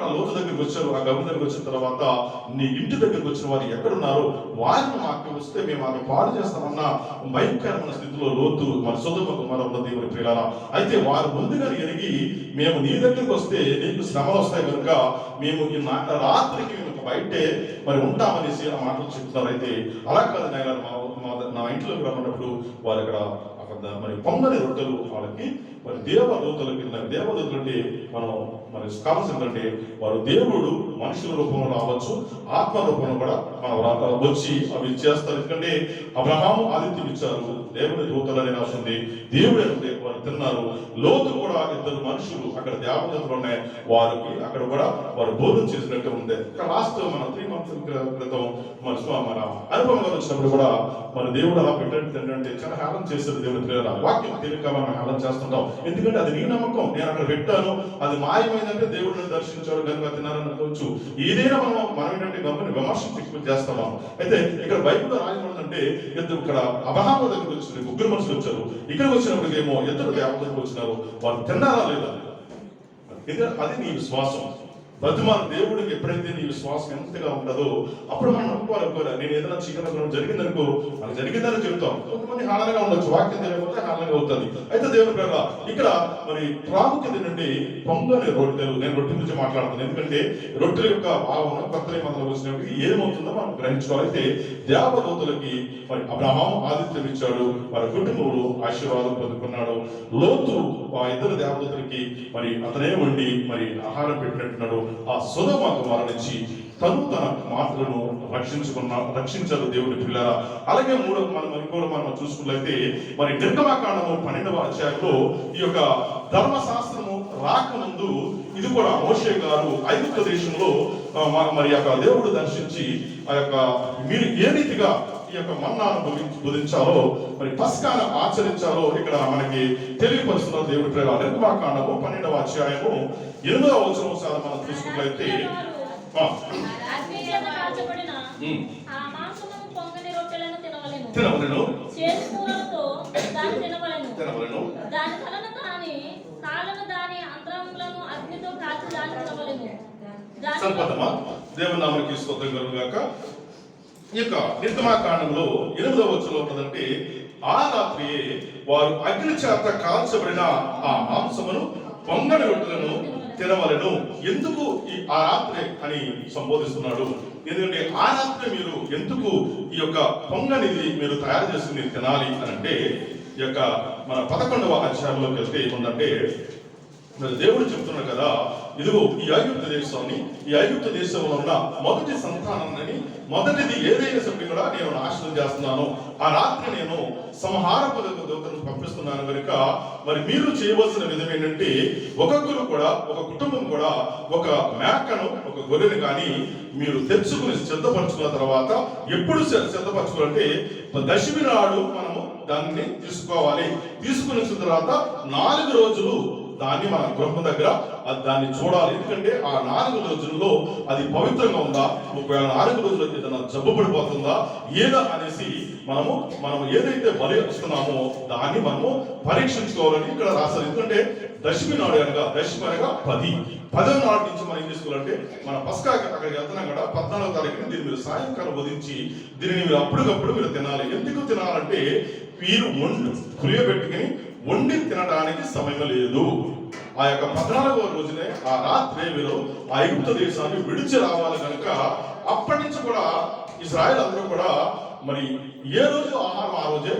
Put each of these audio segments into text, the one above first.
ఆ లోతు దగ్గరికి వచ్చారు ఆ గవి దగ్గరికి వచ్చిన తర్వాత నీ ఇంటి దగ్గరికి వచ్చిన వారు ఎక్కడున్నారు వారిని మాకు వస్తే మేము ఆమె పాడు చేస్తామన్న భయంకరమైన స్థితిలో లోతు మన సొంత కుమార ఉన్న దేవుని అయితే వారు ముందుగా ఎరిగి మేము నీ దగ్గరికి వస్తే నీకు శ్రమలు వస్తాయి కనుక మేము ఈ నా- రాత్రికి మేము బయటే మరి ఉంటామనేసి ఆ మాటలు చెప్తున్నారు. అయితే అలా కాదు నాయన మా మా- నా ఇంట్లోకి రమ్మన్నప్పుడు వారు ఇక్కడ మరి పొంగని రొట్టెలు వాళ్ళకి మరి దేవదూతలకి దేవదూతలు అంటే మనం మరి స్కాలర్స్ ఏంటంటే వారు దేవుడు మనుషుల రూపంలో రావచ్చు ఆత్మ రూపంలో కూడా మనం వచ్చి అవి చేస్తారు. ఎందుకంటే అబ్రహాము ఆదిత్యం ఇచ్చారు. దేవుడి దూతలని రాసింది దేవుడు అంటే వారు తిన్నారు. లోతు కూడా ఇద్దరు మనుషులు అక్కడ దేవదూతలు ఉన్నాయి. వారికి అక్కడ కూడా వారు భోజనం చేసినట్టు ఉంది. ఇక్కడ లాస్ట్ మన త్రీ మంత్స్ క్రితం మన మన అనుభవం వచ్చినప్పుడు కూడా మన దేవుడు అలా పెట్టండి ఏంటంటే చాలా హేళన చేస్తారు దేవుడు. పిల్లల వాక్యం తెలియక మనం హేళన చేస్తుంటాం. ఎందుకంటే అది నీ నమ్మకం. నేను అక్కడ పెట్టాను. అది మాయమైందంటే దేవుడిని దర్శించాడు కనుక తిన్నారని ఏదైనా మనం మనం ఏంటంటే గమని విమర్శించి చేస్తాం. అయితే ఇక్కడ బైబిల్లో రాయమంటే ఇద్దరు ఇక్కడ అబ్రహాము దగ్గరికి వచ్చిన ముగ్గురు మనుషులు వచ్చారు. ఇక్కడికి వచ్చినప్పుడు ఏమో ఇద్దరు దేవతలకు వచ్చినారు. వాళ్ళు తిన్నారా లేదా? అది నీ విశ్వాసం. బతిమాన దేవుడికి ఎప్పుడైతే నీ విశ్వాసం ఎంతగా ఉండదో అప్పుడు మనం అనుకోవాలి అనుకోవాలి. నేను ఏదైనా చీకటి జరిగిందనుకో అది జరిగిందని చెప్తాం. కొంతమంది హానంగా ఉండొచ్చు వాక్యం తెలియకపోతే హానంగా అవుతుంది. అయితే దేవుని పేర ఇక్కడ మరి ప్రాముఖ్యత నుండి పొంగని రొట్టెలు నేను రొట్టె గురించి మాట్లాడుతున్నాను. ఎందుకంటే రొట్టెల యొక్క భావన కొత్త మందలు వచ్చినప్పుడు ఏమవుతుందో మనం గ్రహించుకోవాలైతే దేవదూతలకి మరి అబ్రహాం ఆదిత్యం ఇచ్చాడు వారి కుటుంబంలో ఆశీర్వాదం పొందుకున్నాడు. లోతు ఆ ఇద్దరు దేవదూతలకి మరి అతనే వండి మరి ఆహారం పెట్టినట్టున్నాడు. ఆ సుధమ కుమారు నుంచి తను తన మాటలను రక్షించుకున్న రక్షించారు దేవుని పిల్లరా. అలాగే మూడవ మనం ఇంకోటి మనం చూసుకున్నట్లయితే మరి నిర్గమకాండము పన్నెండవ అధ్యాయంలో ఈ యొక్క ధర్మశాస్త్రము రాకముందు ఇది కూడా మోషే గారు ఐగుప్త దేశంలో మరి యొక్క దేవుడు దర్శించి ఆ యొక్క మీరు ఏ రీతిగా ఈ యొక్క మన్నాను బోధించి బోధించాలో మరి పస్కాను ఆచరించాలో ఇక్కడ మనకి తెలియపరుస్తున్న దేవుడి ప్రేమ నిర్మాకాండము పన్నెండవ అధ్యాయము ఎనిమిదవ వచనం సార్ మనం చూసుకున్నట్లయితే తినవలెను. తినవలెను. తినవలెను. తినవలెను. దాని తలను దాని కాళ్ళను దాని అంతరములను అగ్నితో తినవలెను. దాని సంపదమా దేవుని నామకి స్తోత్రం కలుగాక ఈ యొక్క నిర్గమాకాండంలో ఎనిమిదవ వచ్చలో ఉన్నదంటే ఆ రాత్రి వారు అగ్ని చేత కాల్చబడిన ఆ మాంసమును పొంగని రొట్టెలను తెరవలను. ఎందుకు ఈ ఆ రాత్రి అని సంబోధిస్తున్నాడు. ఎందుకంటే ఆ రాత్రి మీరు ఎందుకు ఈ యొక్క పొంగనిది మీరు తయారు చేసుకుని తినాలి అని అంటే ఈ యొక్క మన పదకొండవ అధ్యాయంలోకి వెళ్తే ఏముందంటే మరి దేవుడు చెప్తున్నాడు కదా ఇదిగో ఈ ఐగుప్త దేశాన్ని ఈ ఐగుప్త దేశంలో ఉన్న మొదటి సంతానాన్ని మొదటిది ఏదైనా సభ్యులు కూడా నేను నాశనం చేస్తున్నాను. ఆ రాత్రి నేను సంహారపు దూతను పంపిస్తున్నాను కనుక మరి మీరు చేయవలసిన విధం ఏంటంటే ఒక్కొక్కరు కూడా ఒక కుటుంబం కూడా ఒక మేకను ఒక గొర్రెను కానీ మీరు తెచ్చుకుని సిద్ధపరచుకున్న తర్వాత ఎప్పుడు సిద్ధపరచుకోవాలంటే దశమి నాడు మనము దాన్ని తీసుకోవాలి. తీసుకుని తర్వాత నాలుగు రోజులు దాన్ని మన గృహం దగ్గర అది దాన్ని చూడాలి. ఎందుకంటే ఆ నాలుగు రోజుల్లో అది పవిత్రంగా ఉందా? ఒకవేళ నాలుగు రోజుల్లో ఏదైనా జబ్బు పడిపోతుందా? ఏదా అనేసి మనము మనం ఏదైతే బలి వస్తున్నామో దాన్ని మనము పరీక్షించుకోవాలని ఇక్కడ రాశారు. ఎందుకంటే దశమి నాడు అనగా దశమి అనగా పది. పదవ నాడు నుంచి మనం ఏం చేసుకోవాలంటే మన పస్కా అక్కడికి వెళ్తున్నాం కదా పద్నాలుగో తారీఖున దీన్ని మీరు సాయంకాలం వదించి దీనిని మీరు అప్పటికప్పుడు మీరు తినాలి. ఎందుకు తినాలంటే మీరు వండు పులియబెట్టుకుని వండి తినడానికి సమయం లేదు. ఆ యొక్క పద్నాలుగవ రోజునే ఆ రాత్రి వీరు ఆ ఐగుప్త దేశాన్ని విడిచి రావాలి కనుక అప్పటి నుంచి కూడా ఇజ్రాయెల్ అందరూ కూడా మరి ఏ రోజు ఆహారం ఆ రోజే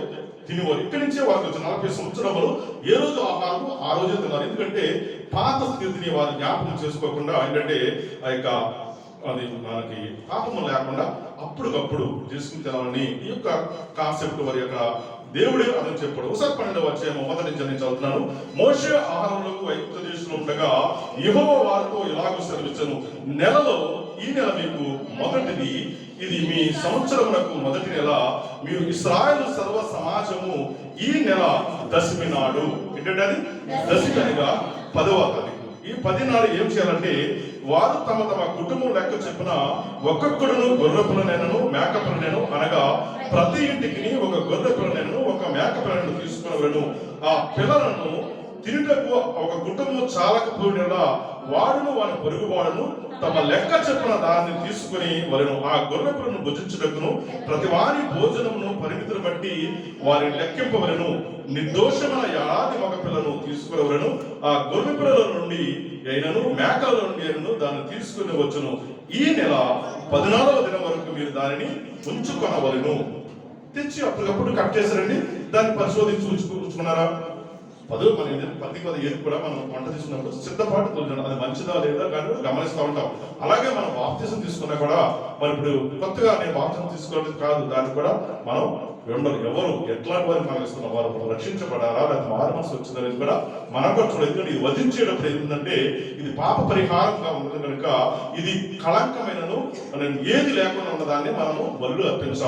తినేవారు. ఇక్కడి నుంచే వారికి వచ్చిన నలభై సంవత్సరములు ఏ రోజు ఆహారం ఆ రోజే తిన్నారు ఎందుకంటే పాత స్థితిని వారు జ్ఞాపకం చేసుకోకుండా ఏంటంటే ఆ యొక్క అది మనకి పాపము లేకుండా అప్పటికప్పుడు చేసుకుని తినాలని ఈ యొక్క కాన్సెప్ట్ వారి యొక్క దేవుడే అదని చెప్పాడు. ఒకసారి పన్నెండు వచ్చే మొదటి నుంచి నేను చదువుతున్నాను. మోషే ఆహారంలోకి ఐగుప్త దేశంలో ఉండగా యెహోవా వారితో ఇలాగ సెలవిచ్చను. నెలలో ఈ నెల మీకు మొదటిది. ఇది మీ సంవత్సరమునకు మొదటి నెల. మీరు ఇస్రాయేల్ సర్వ సమాజము ఈ నెల దశమి నాడు. ఏంటంటే అది? దశమి అనగా పదవ తారీఖు ఈ పది నాడు ఏం చేయాలంటే వారు తమ తమ కుటుంబం లెక్క చెప్పిన ఒక్కొక్కడును గొర్రె పిల్లనైనను అనగా ప్రతి ఇంటికి ఒక గొర్రె ఒక మేక పిల్లనైను తీసుకుని ఆ పిల్లలను తినుటకు ఒక కుటుంబం చాలకపోయినలా వాడును వాని పొరుగువాడును తమ లెక్క చెప్పిన దాన్ని తీసుకుని వలను ఆ గొర్రెపులను భుజించుటకును ప్రతి వారి భోజనమును పరిమితులు బట్టి వారి లెక్కింపవలను నిర్దోషమైన యాది ఒక పిల్లను తీసుకురవలను. ఆ గొర్రె పిల్లల నుండి అయినను మేకల నుండి అయినను దాన్ని తీసుకుని వచ్చును. ఈ నెల పద్నాలుగవ దినం వరకు మీరు దానిని ఉంచుకొనవలను. తెచ్చి అప్పటికప్పుడు కట్ చేశారండి దాన్ని పరిశోధించి ఉంచుకు ఉంచుకున్నారా? పదవి మన ఇది పది పది ఏది కూడా మనం వంట తీసుకున్నప్పుడు సిద్ధపాటు తోలుతున్నాం అది మంచిదా లేదా కానీ గమనిస్తూ ఉంటాం. అలాగే మనం బాప్తిజం తీసుకున్నా కూడా మరి ఇప్పుడు కొత్తగా నేను బాప్తిజం తీసుకోవడం కాదు దాన్ని కూడా మనం ఉండరు ఎవరు ఎట్లాంటి వారు మనం ఇస్తున్న వారు రక్షించబడాలా? లేదా మారు మనసు వచ్చిందనేది కూడా మనం కూడా చూడాలి ఎందుకంటే ఇది వధించేటప్పుడు ఏంటంటే ఇది పాప పరిహారంగా ఉన్నది కనుక ఇది కళంకమైనను మనం ఏది లేకుండా ఉన్నదాన్ని మనము బలు అర్పించాలి.